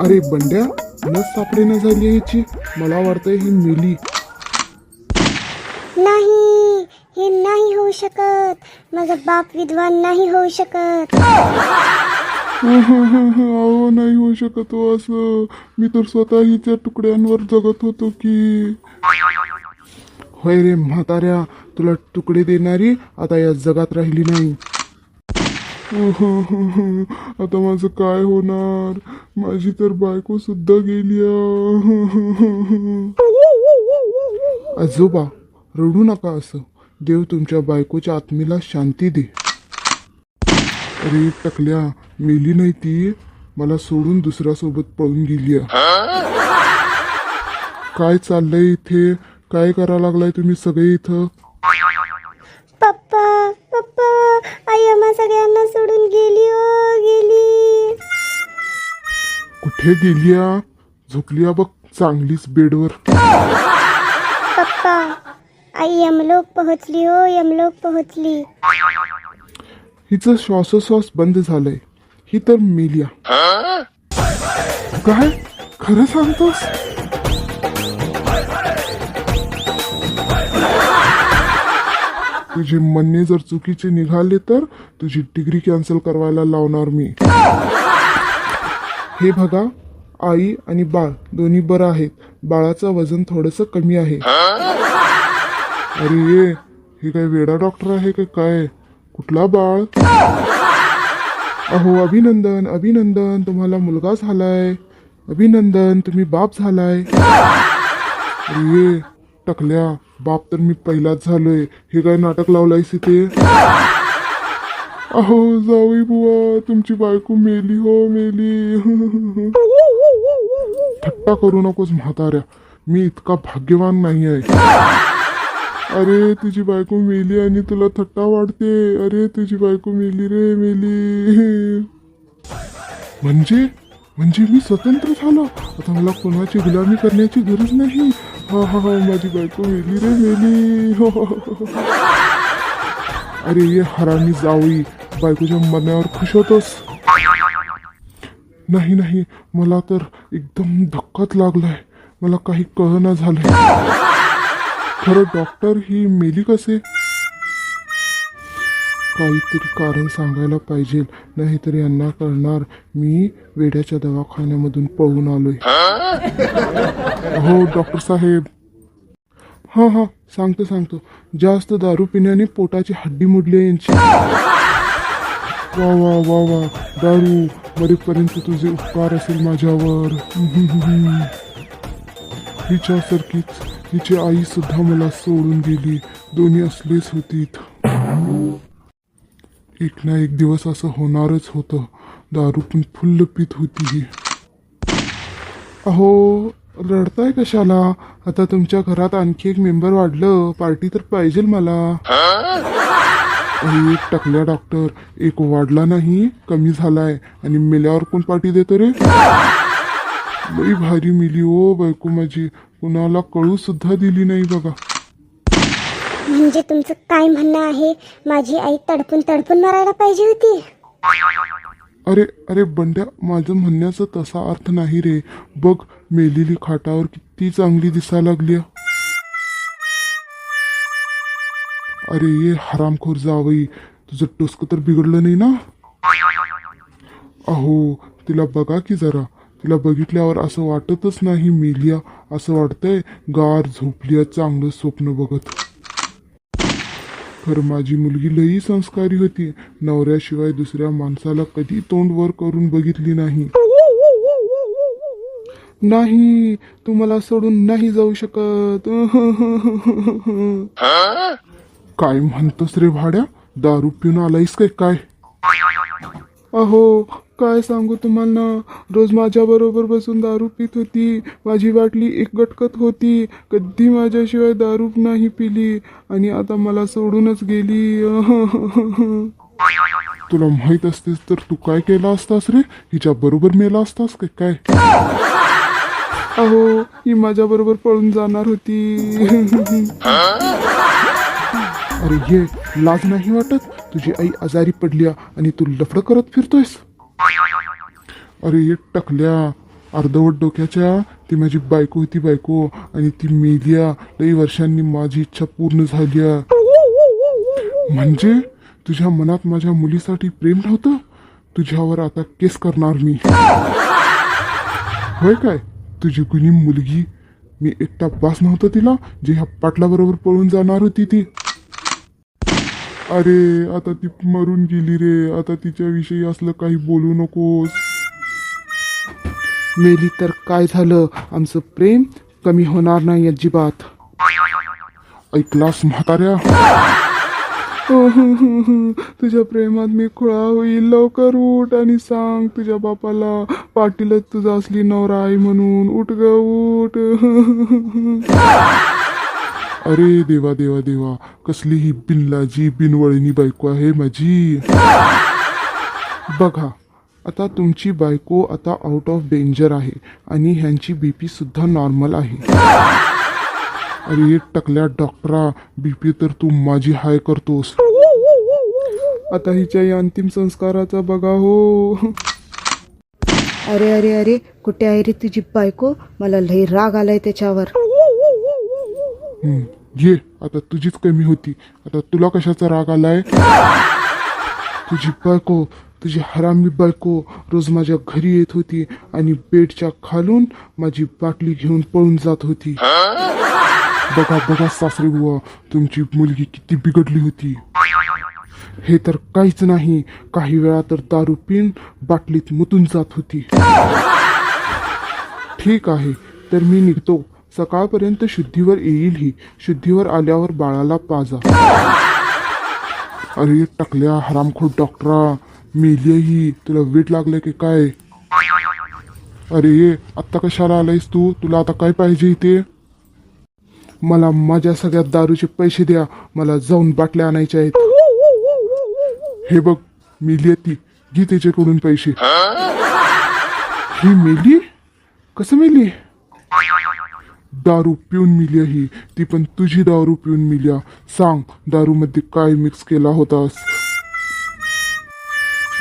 अरे बंड्या नस सापडेना झाली याची. मला वाटतंय ही मिली. नाही हे नाही होऊ शकत. माझा बाप विद्वान नाही होऊ शकत. अहो नाही होऊ शकत हो असं. मी तर स्वतः हिच्या तुकड्यांवर जगत होतो की. होय रे म्हाताऱ्या तुला तुकडे देणारी आता या जगात राहिली नाही. आता माझं काय होणार? माझी तर बायको सुद्धा गेली आजोबा रडू नका असं. देव तुमच्या बायकोच्या आत्मेला शांती दे. अरे टकल्या मेली नाही ती. मला सोडून दुसऱ्यासोबत पळून गेली काय चाललंय इथे? काय करा लागलाय तुम्ही सगळे इथं? पप्पा पप्पा आई आम्हा सगळ्यांना कुठे गेलीया झोपलीया बघ चांगलीच बेडवर. पप्पा आई यमलोक पोहोचली हो यमलोक पोहोचली. हिचं श्वासोश्वास बंद झालंय. ही तर मेलिया. काय? खरं सांगतोस? तुझे म्हणणे जर चुकीचे निघाले तर तुझी डिग्री कॅन्सल करायला लावणार मी. हे बघा आई आणि बाळ दोन्ही बरं आहेत. बाळाचं वजन थोडस कमी आहे. अरे ये हे काय वेडा डॉक्टर आहे का काय? कुठला बाळ? अहो अभिनंदन अभिनंदन तुम्हाला मुलगा झालाय. अभिनंदन तुम्ही बाप झालाय. अरे ये टकल्या बाप तर मी पहिलाच झालोय. हे काय नाटक लावलायस इथे? अहो जावई बुवा तुमची बायको मेली हो मेली. थट्टा करू नकोस म्हाताऱ्या. मी इतका भाग्यवान नाही आहे अरे तुझी बायको मेली आणि तुला थट्टा वाढते. अरे तुझी बायको मेली रे मेली. म्हणजे? म्हणजे मी स्वतंत्र झालो? आता मला कोणाची गुलामी करण्याची गरज नाही. हा हा हा माझी बायको मेली रे मेली. हो, अरे ये हरामी जाऊई बायकोच्या मनावर खुश होतोस? नाही नाही. मला तर एकदम धक्काच लागलाय. मला काही कळना झालंय. खरं डॉक्टर ही मेली कसे? काहीतरी कारण सांगायला पाहिजे. नाहीतर यांना कळणार मी वेड्याच्या दवाखान्यामधून पळून आलोय. हो डॉक्टर साहेब. हा हा. सांगतो सांगतो. जास्त दारू पिण्याने पोटाची हड्डी मुडली यांची. वा वा वा वा. दारू मरेपर्यंत तुझे उपकार असेल माझ्यावर. हिच्यासारखीच हिची आई सुद्धा मला सोडून गेली. दोन्ही असलेच होतीत. एक ना एक दिवस असं होणारच होतं. दारू फुल्ल पित होती ही. अहो रडताय कशाला? आता तुमच्या घरात आणखी एक मेंबर वाढलं. पार्टी तर पाहिजे मला. अरे टकल्या डॉक्टर एक वाढला नाही कमी झालाय. आणि मेल्यावर कोण पार्टी देतो रे? लई भारी मिली ओ बायको माझी. कुणाला कळू सुद्धा दिली नाही बघा. म्हणजे तुमचं काय म्हणणं आहे? माझी आई तडपून तडपून मरायला पाहिजे होती. अरे अरे बंड्या माझं म्हणण्याचा तसा अर्थ नाही रे. बघ मेलेली खाटावर किती चांगली दिसा लागली अरे ये हरामखोर जावई तुझं टोस्क तर बिघडलं नाही ना? अहो तिला बघा की जरा. तिला बघितल्यावर असं वाटतच नाही मेलिया असं वाटतंय गार झोपलिया चांगलं स्वप्न बघत. खरं माझी मुलगी लई संस्कारी होती. नवऱ्याशिवाय दुसऱ्या माणसाला कधी तोंड वर करून बघितली नाही. नाही तू मला सोडून नाही जाऊ शकत. काय म्हणतोस रे भाड्या? दारू पिऊन आलायस काय काय? अहो काय सांगू तुम्हाला? रोज माझ्या बरोबर बसून दारू पित होती. माझी बाटली एक गटकत होती. कधी माझ्याशिवाय दारू नाही पिली. आणि आता मला सोडूनच गेली. तुला माहीत असतेस तर तू काय केला असतास रे? हिच्या बरोबर मेला असतास काय काय? अहो ही माझ्या बरोबर पळून जाणार होती. अरे ये लाज नाही वाटत? तुझी आई आजारी पडली आणि तू लफडं करत फिरतोयस? अरे ये टकल्या अर्धवट डोक्याच्या ती माझी बायको होती बायको आणि ती मेलिया लई वर्षांनी माझी इच्छा पूर्ण झाली म्हणजे? तुझ्या मनात माझ्या मुलीसाठी प्रेम नव्हतं? तुझ्यावर आता केस करणार मी. होय काय? तुझी कुणी मुलगी मी एकटा पास नव्हतं तिला जे ह्या पाटलाबरोबर पळून जाणार होती ती. अरे आता ती मरून गेली रे. आता तिच्याविषयी असलं काही बोलू नकोस. मेली तर काय झालं? आमचं प्रेम कमी होणार नाही अजिबात. ऐकलास म्हाताऱ्या? तुझ्या प्रेमात मी खुळा होईल. लवकर उठ आणि सांग तुझ्या बापाला. पाटीलच तुझा असली नवरा आहे म्हणून. उठ ग उठ. अरे देवा देवा देवा कसली ही बिनलाजी बिनवळणी बायको आहे माझी. बघा आता तुमची बायको आता आउट ऑफ डेंजर आहे आणि ह्यांची बी पी सुद्धा नॉर्मल आहे. अरे टकल्या डॉक्टरा बी पी तर तू माझी हाय करतोस. आता हिच्या या अंतिम संस्काराचा बघा हो. अरे अरे अरे कुठे आहे रे तुझी बायको? मला लई राग आलाय त्याच्यावर. हम्म, ये आता तुझीच कमी होती. आता तुला कशाचा राग आलाय? तुझी बायको तुझी हरामी बायको रोज माझ्या घरी येत होती आणि बेडच्या खालून माझी बाटली घेऊन पळून जात होती. बघा बघा सासरे बुवा तुमची मुलगी किती बिघडली होती. हे तर काहीच नाही. काही वेळा तर दारू पिऊन बाटलीत मुतून जात होती. ठीक आहे तर मी निघतो. सकाळपर्यंत शुद्धीवर येईल ही. शुद्धीवर आल्यावर बाळाला पाजा. अरे टकल्या हरामखोर डॉक्टरा मेली ही. तुला वेट लागलंय की काय? अरे ये आत्ता कशाला आलायस तू? तुला आता काय पाहिजे इथे? मला माझ्या सगळ्या दारूचे पैसे द्या. मला जाऊन बाटल्या आणायच्या आहेत. हे बघ मेली आहे ती. घे त्याच्याकडून पैसे. ही मेली? कसं मेली? दारू पिऊन मिली ही ती पण तुझी दारू पिऊन मिल्या सांग दारू मध्ये काय मिक्स केला होतास?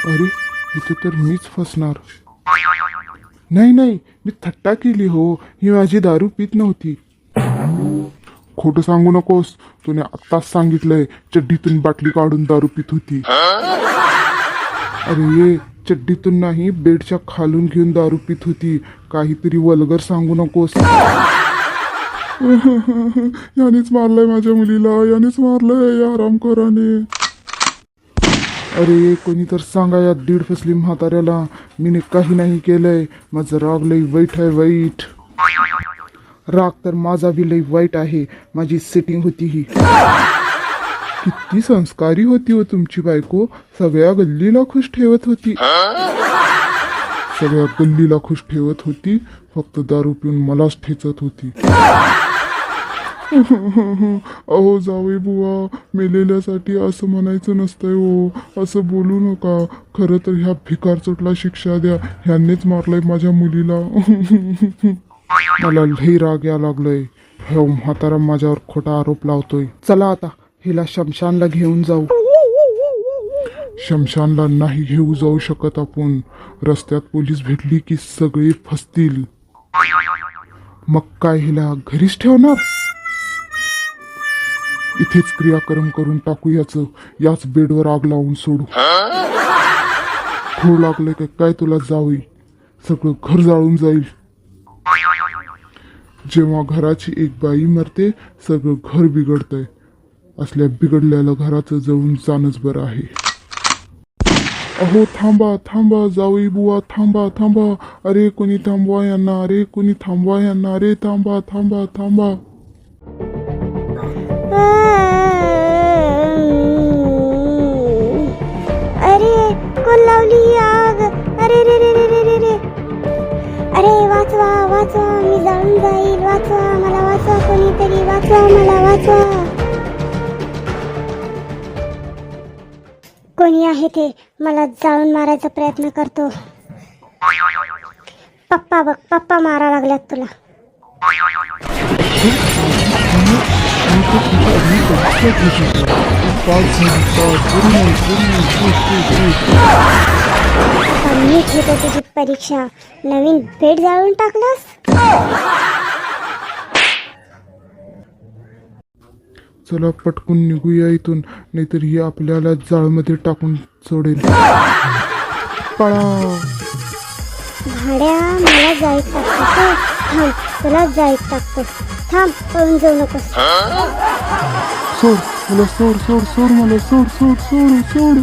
अरे इथे तर मीच फसणार. नाही नाही मी थट्टा केली हो. ही माझी दारू पित नव्हती. खोटं सांगू नकोस. तुने आत्ताच सांगितलंय चड्डीतून बाटली काढून दारू पित होती. अरे ये चड्डीतून नाही बेडच्या खालून घेऊन दारू पित होती. काहीतरी वलगर सांगू नकोस. यानेच मारलंय माझ्या मुलीला यानेच मारलंय या कराने अरे कोणी तर सांगा या दीड फसली म्हाताऱ्याला मीने काही नाही केलंय माझं राग लई वाईट आहे वाईट. राग तर माझा बी लई वाईट आहे माझी सेटिंग होती ही. किती संस्कारी होती हो तुमची बायको सगळ्या गल्लीला खुश ठेवत होती. सगळ्या गल्लीला खुश ठेवत होती फक्त दारू पिऊन मलाच ठेचत होती. अहो जावे बुवा मेलेल्यासाठी असं म्हणायचं नसतंय हो. असं बोलू नका. खरं तर ह्या भिकार चोटला शिक्षा द्या. ह्यांनीच मारलंय माझ्या मुलीला. मला लई राग या लागलोय. हे म्हातारा माझ्यावर खोटा आरोप लावतोय. चला आता हिला शमशानला घेऊन जाऊ. शमशानला नाही घेऊ जाऊ शकत आपण. रस्त्यात पोलीस भेटली की सगळे फसतील. मग काय हिला घरीच ठेवणार? इथेच क्रियाक्रम करून टाकू याचं याच बेडवर आग लावून सोडू. खूळ लागलं का काय तुला जावी सगळं घर जाळून जाईल. जेव्हा घराची एक बाई मरते सगळं घर बिघडतंय. असल्या बिघडलेल्या घराचं जळून जाणंच बरं आहे. अहो थांबा थांबा जावई बुवा थांबा थांबा. अरे कोणी थांबवा यांना अरे कोणी थांबवा यांना अरे थांबा थांबा थांबा. कोण आग. अरे रे रे रे रे रे रे. अरे वाचवा वाचवा मी जाळून जाईल. वाचवा मला वाचवा कोणीतरी वाचवा मला वाचवा. कोणी आहे ते? मला जाळून मारायचा प्रयत्न करतो. पप्पा बघ पप्पा मारा लागल्यात तुला. आता तुझी परीक्षा. नवीन भेट जाळून टाकलास? चला पटकून निघूया इथून. नाहीतर ही आपल्याला जाळमध्ये टाकून सोडेल. पळा भाड्या मला जायत टाकतो थांब तुला टाकतो थांब पळून जाऊ नकोस सोड मला सोड सोड सोड मला सोड सोड सोड सोड.